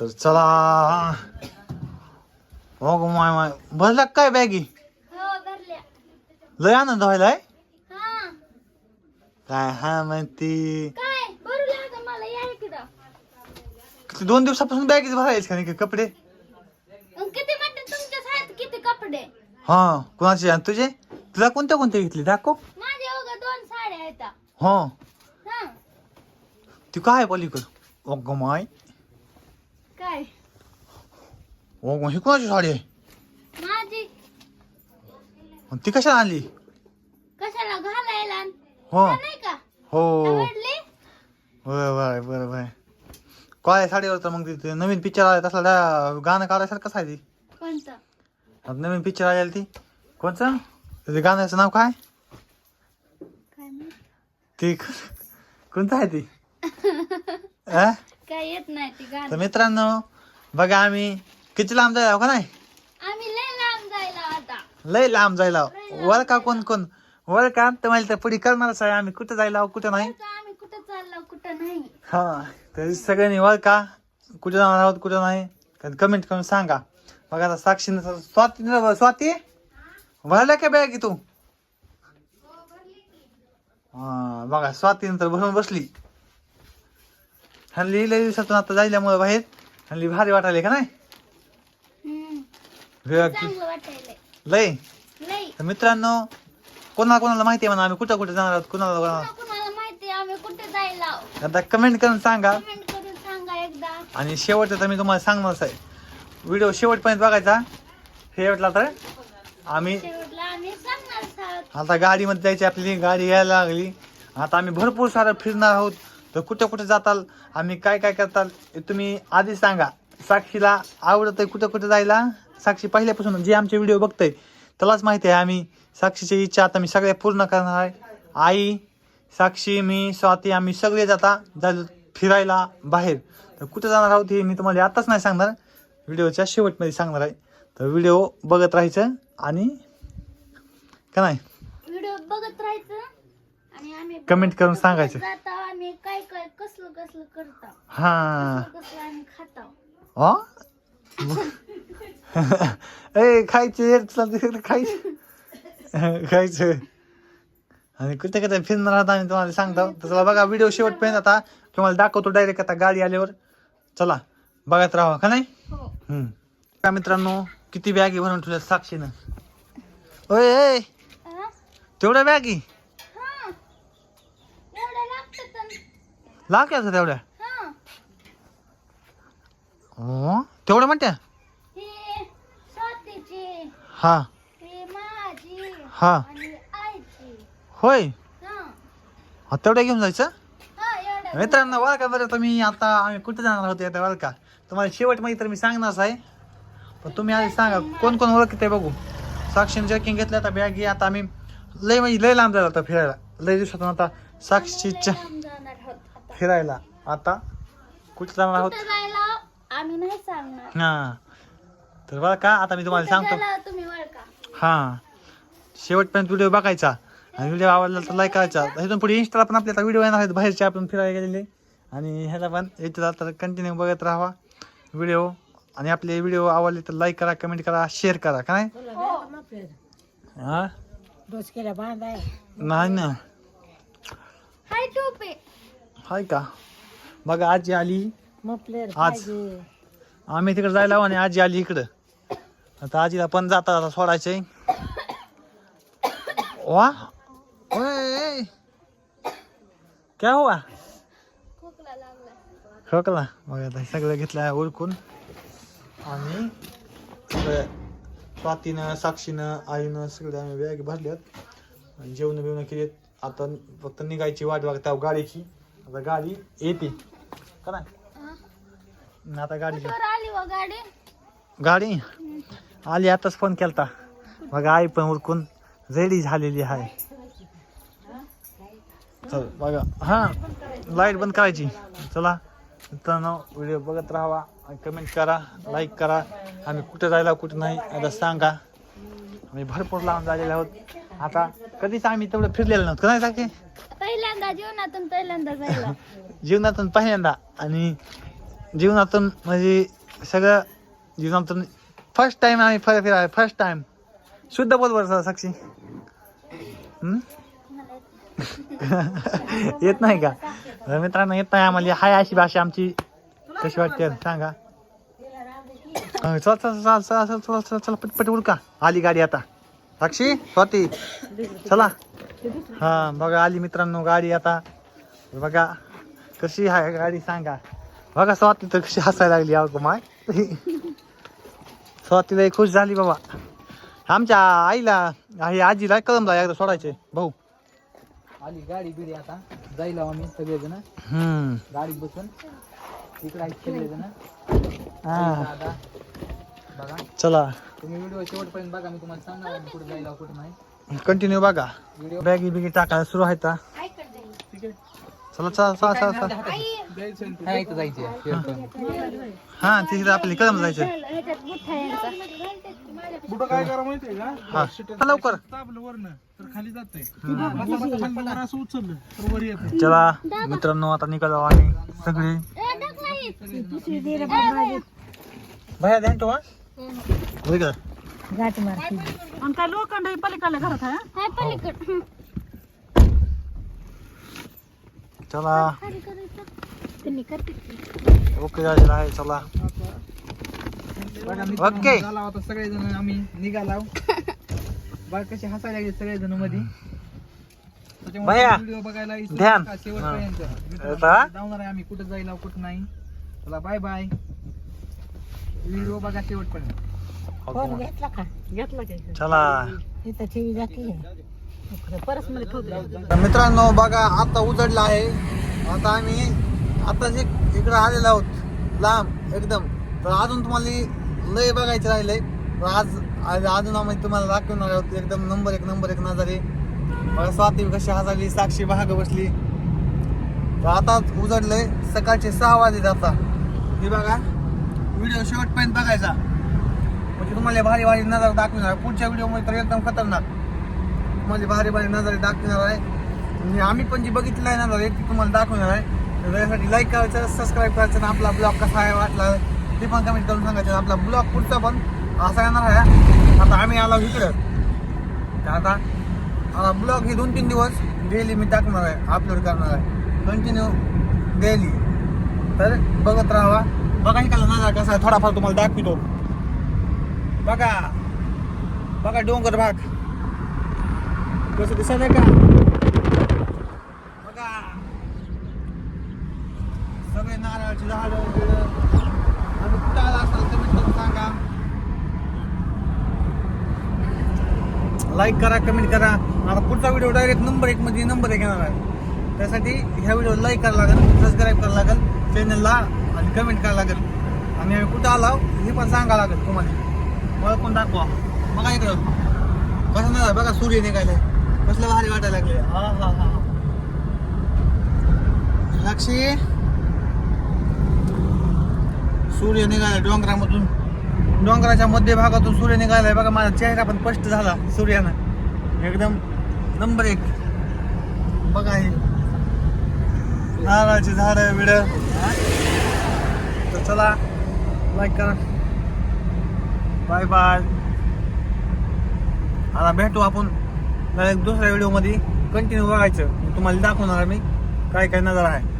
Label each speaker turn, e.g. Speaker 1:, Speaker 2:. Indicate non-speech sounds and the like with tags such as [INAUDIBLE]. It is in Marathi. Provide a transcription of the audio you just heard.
Speaker 1: तर चला. हो ग माय माय. भरला का काय बॅगी?
Speaker 2: हो
Speaker 1: लय आनंद व्हायलाय काय हा
Speaker 2: इकडं.
Speaker 1: किती दोन दिवसापासून बॅगीच भरायच का नाही कपडे?
Speaker 2: कपडे?
Speaker 1: हा कोणाचे तुझे? तुला कोणत्या कोणत्या घेतली? दाखव.
Speaker 2: दोन साड्या
Speaker 1: हो.
Speaker 2: हा.
Speaker 1: ती काय पलीकड? ओ ग माय.
Speaker 2: काय?
Speaker 1: ओ ग ही कोणाची साडी? आहे
Speaker 2: माझी.
Speaker 1: आणि ती कशाला आणली?
Speaker 2: कशाला घालायला?
Speaker 1: हो.
Speaker 2: नाही का?
Speaker 1: हो.
Speaker 2: आवडली?
Speaker 1: बरं बरं बरं बरं. काय साडीवर तर मग ते नवीन पिक्चर आला तसला त्या गाणं काढायसारखं कसं आहे ती?
Speaker 2: कोणतं?
Speaker 1: आता नवीन पिक्चर आलेलं ती. कोणचं? ते गाण्याचं नाव काय?
Speaker 2: काय माहीत?
Speaker 1: ते कोणतं आहे ती? [LAUGHS] अं?
Speaker 2: काय येत नाही ती
Speaker 1: तर
Speaker 2: गाणं
Speaker 1: मित्रांनो बघा आम्ही किती लांब जायला का नाही?
Speaker 2: आम्ही लय लांब जायला आता.
Speaker 1: लय लांब जायला वर का कोण कोण? वर का तर मला तर पुढे करणारच आहे आम्ही कुठं जायला कुठं नाही?
Speaker 2: आम्ही कुठं चाललो कुठं नाही.
Speaker 1: हा तर सगळ्यांनी वर का कुठे जाणार आहोत कुठं नाही? कमेंट करून सांगा. बघा आता साक्षीनं स्वाती स्वाती? भरल्या का बॅग तू? हा बघा स्वातीनं तर भरून बसली. हल्ली लय दिवसातून आता जायल्यामुळे बाहेर हल्ली भारी वाटायले का नाही?
Speaker 2: वाटायलंय.
Speaker 1: लय तर मित्रांनो कोणाला कोणाला माहिती आहे म्हणा आम्ही कुठं कुठं जाणार आहोत कुणाला कोणाला आता कमेंट करून सांगा. आणि शेवटचं तर मी तुम्हाला सांगणारच आहे व्हिडिओ शेवटपर्यंत बघायचा. शेवटला तर आम्ही आता गाडीमध्ये जायची आपली गाडी यायला लागली. आता आम्ही भरपूर सारं फिरणार आहोत. तर कुठे कुठे जाताल? आम्ही काय काय करताल? हे तुम्ही आधी सांगा. साक्षीला आवडत आहे कुठं कुठं जायला? साक्षी पहिल्यापासून जे आमचे व्हिडिओ बघतंय त्यालाच माहिती आहे आम्ही. साक्षीची इच्छा आता मी सगळ्या पूर्ण करणार आहे. आई साक्षी मी स्वाती आम्ही सगळे जाता जायला फिरायला बाहेर. तर कुठं जाणार आहोत हे मी तुम्हाला आताच नाही सांगणार. व्हिडिओच्या शेवटमध्ये सांगणार आहे. तर व्हिडिओ बघत राहायचं आणि का नाही?
Speaker 2: व्हिडिओ बघत राहायचं. आणि आम्ही
Speaker 1: Comment करून सांगायचं.
Speaker 2: जाता आम्ही काय काय कसलं कसलं करतो.
Speaker 1: हा.
Speaker 2: कसलं आम्ही खातो?
Speaker 1: ए खायचे खायचं. खायचं. आणि कुठे कुठे फिरणार आहात आम्ही तुम्हाला सांगतो. तर चला बघा व्हिडिओ शेवटपर्यंत आता. तुम्हाला दाखवतो डायरेक्ट आता गाडी आल्यावर. चला बघत राहा का नाही?
Speaker 2: हो.
Speaker 1: हम्म. का मित्रांनो किती बॅगी भरून ठेवल्या साक्षीनं. ओय ए
Speaker 2: हा?
Speaker 1: तेवढ्या बॅगी
Speaker 2: हा. एवढं लागतं तर
Speaker 1: तेवढ्या
Speaker 2: हा
Speaker 1: हो? तेवढ्या म्हणत्या
Speaker 2: ही स्वातीची.
Speaker 1: हा.
Speaker 2: ही माझी
Speaker 1: हा.
Speaker 2: आणि आईची.
Speaker 1: होय.
Speaker 2: हा.
Speaker 1: हा, तेवढ्या घेऊन जायचं?
Speaker 2: हा एवढं.
Speaker 1: मित्रांनो बरं का बरं? तुम्ही आता आम्ही कुठे जाणार आहोत आता बरं का? तुम्हाला शेवटमध्ये तर मी सांगणारच आहे. पण तुम्ही आधी सांगा कोण कोण ओळखते बघू. साक्षीने जॅकिंग घेतलं आता बॅग आता आम्ही लय म्हणजे लय लांब जायला आता फिरायला. लय दिवसातून आता साक्षीची इच्छा
Speaker 2: लांब जाणार आहोत. आता
Speaker 1: फिरायला. आता कुठे जाणार आहोत?
Speaker 2: कुठं जायला आम्ही नाही सांगणार.
Speaker 1: हा. तर बरं का आता मी तुम्हाला
Speaker 2: कुठं
Speaker 1: सांगतो.
Speaker 2: जायला तुम्ही ओळखा
Speaker 1: हा. शेवटपर्यंत व्हिडिओ बघायचा. आणि व्हिडिओ आवडला तर लाईक करायचा. इथून पुढे इंस्टाला पण आपल्याला व्हिडिओ येणार आहेत. बाहेरचे आपण फिरायला गेलेले. आणि ह्याला पण येतो तर कंटिन्यू बघत राहा व्हिडिओ आणि आपले व्हिडिओ आवडले तर लाईक करा कमेंट करा शेअर करा. का नाही? हा?
Speaker 3: डोसक्याला बांधाय.
Speaker 1: नाही ना.
Speaker 2: हाय
Speaker 1: का? बघा आजी आली. आज. आम्ही तिकडे जायला आणि आजी आली इकडं. आता आजीला पण जाता आता सोडायचंय. वा. ओय क्या हुआ?
Speaker 2: खोकला लागला
Speaker 1: खोकला. मग आता सगळं घेतलं आहे ओळखून. आणि सगळं स्वातीनं साक्षीनं आईनं सगळे आम्ही बॅग भरल्यात. आणि जेवण बिवणं केलेत. आता फक्त निघायची वाट बघता गाडीची. आता गाडी येते. का नाही आता गाडीची
Speaker 2: कुठवर आली व गाडी?
Speaker 1: गाडी? आली आताच फोन केलता. बघा आई पण उरकून रेडी झालेली आहे. चल बघा. हा लाइट बंद करायची. चला. मित्रांनो व्हिडिओ बघत राहावा. कमेंट करा लाईक करा. आम्ही कुठे जायला कुठे नाही आता सांगा. आम्ही भरपूर लांब झालेले आहोत. आता कधीच आम्ही तेवढं फिरलेलं नव्हतं. नाही सारखे
Speaker 2: जीवनातून पहिल्यांदा जायला. [LAUGHS]
Speaker 1: जीवनातून पहिल्यांदा आणि जीवनातून म्हणजे सगळं जीवनातून फर्स्ट टाइम आम्ही फर फिराय फर्स्ट टाइम शुद्ध बोल बरं साक्षी. हम्म? [LAUGHS] येत नाही का? तर मित्रांनो येत नाही आम्हाला. हाय अशी भाषा आमची. कशी वाटते? सांगा. अं, चल चल चल चल चल चल चल चल पटपट उडका आली गाडी आता. साक्षी स्वाती. चला. हा बघा आली मित्रांनो गाडी आता. बघा कशी आहे गाडी सांगा. बघा स्वाती तर कशी हसायला लागली अहो माय. [LAUGHS] स्वाती लई खुश झाली बाबा. आमच्या आईला आई आजीला कळमला एकदा सोडायचे भाऊ.
Speaker 4: आली गाडी बिडी आता. जायला आम्ही सगळेजण.
Speaker 1: हम्म.
Speaker 4: गाडीत बसून. इकडे सगळेजण. बघा.
Speaker 1: चला.
Speaker 4: तुम्ही व्हिडिओ शेवटपर्यंत बघा मी तुम्हाला सांगणार आहे कुठे जायला कुठे नाही.
Speaker 1: कंटिन्यू बघा. बॅगी बिगी टाकायला सुरू आहे का चला
Speaker 4: हा
Speaker 1: तिथे आपली कदम जायचं लवकर. चला मित्रांनो आता निघालो आणि सगळे. भया द्या तो
Speaker 3: गाठ मारती
Speaker 2: हाय पलीकड.
Speaker 1: चला.
Speaker 2: खाली करायचं त्यांनी करते
Speaker 1: ओके झालेला आहे चला.
Speaker 4: बघा
Speaker 1: ओके.
Speaker 4: झाला होता सगळेजण आम्ही निघाला. बघा कसे हसायला लागले सगळेजणमध्ये.
Speaker 1: भैया,
Speaker 4: व्हिडिओ बघायला विसरू
Speaker 1: ध्यान.
Speaker 4: नका शेवटपर्यंत. मित्रांनो,
Speaker 1: आता?
Speaker 4: जाणार आहे आम्ही कुठं जायला कुठं नाही. चला बाय बाय व्हिडिओ बघा शेवटपर्यंत.
Speaker 3: फोन घेतला का? घेतला का.
Speaker 1: चला.
Speaker 3: इथं टीव्ही घातली परसमध्ये ठेवतो.
Speaker 1: तर मित्रांनो बघा आता उजडला आहे. आता आम्ही आता जे इकडे आलेलो आहोत. लांब एकदम. तर अजून तुम्हाला लय बघायचं राहिलंय तर आज आज अजून आम्ही तुम्हाला दाखवणार आहोत. एकदम नंबर एक नंबर एक नजारे. बघा स्वाती कशी हसाली साक्षी भाग बसली. तर आता उजडलंय. सकाळचे सहा वाजले आता. हे बघा. व्हिडिओ शेवटपर्यंत बघायचा. म्हणजे तुम्हाला भारी भारी नजर आहे. पुढच्या व्हिडिओमध्ये तर एकदम खतरनाक. तुम्हाला भारी भारी नजारे दाखवणार आहे. आणि आम्ही पण जी बघितलं आहे नजारे ती तुम्हाला दाखवणार आहे. त्यासाठी लाईक करायचं सबस्क्राईब करायचं आणि आपला ब्लॉग कसा आहे वाटला ते पण कमेंट करून सांगायचं. आपला ब्लॉग पुढचा पण असा येणार आहे. आता आम्ही आलो इकडं. तर आता आता ब्लॉग हे दोन तीन दिवस डेली मी टाकणार आहे अपलोड करणार आहे. कंटिन्यू डेली तर बघत राहावा बघा इकडला नजारा कसा आहे थोडाफार तुम्हाला दाखवितो. बघा. बघा डोंगर भाग. कसं दिसत आहे का? बघा. सगळे नारळाची झाड आणि कुठं आला असाल कमेंट करून सांगा. लाईक करा कमेंट करा. आता पुढचा व्हिडिओ डायरेक्ट नंबर एक मध्ये नंबर एक येणार आहे. त्यासाठी ह्या व्हिडिओ लाईक करायला लागेल सबस्क्राईब करायला लागेल चॅनलला आणि कमेंट करायला लागेल. आणि कुठं आलो हे पण सांगा लागेल तुम्हाला. पण दाखवा. बघा इकडं. कसं नाही बघा सूर्य निघायलाय कसलं भारी वाटायला लागले हा हा हा. साक्षी सूर्य निघाला डोंगरामधून. डोंगराच्या मध्य भागातून सूर्य निघालाय. बघा माझा चेहरा पण स्पष्ट झाला सूर्यानं. एकदम नंबर एक. बघा हे. नारळाची झाड बिड. तर चला लाईक करा. Bye bye. आता भेटू आपण दुसऱ्या व्हिडिओमध्ये कंटिन्यू बघायचं. तुम्हाला दाखवणार मी काय काय नजर आहे.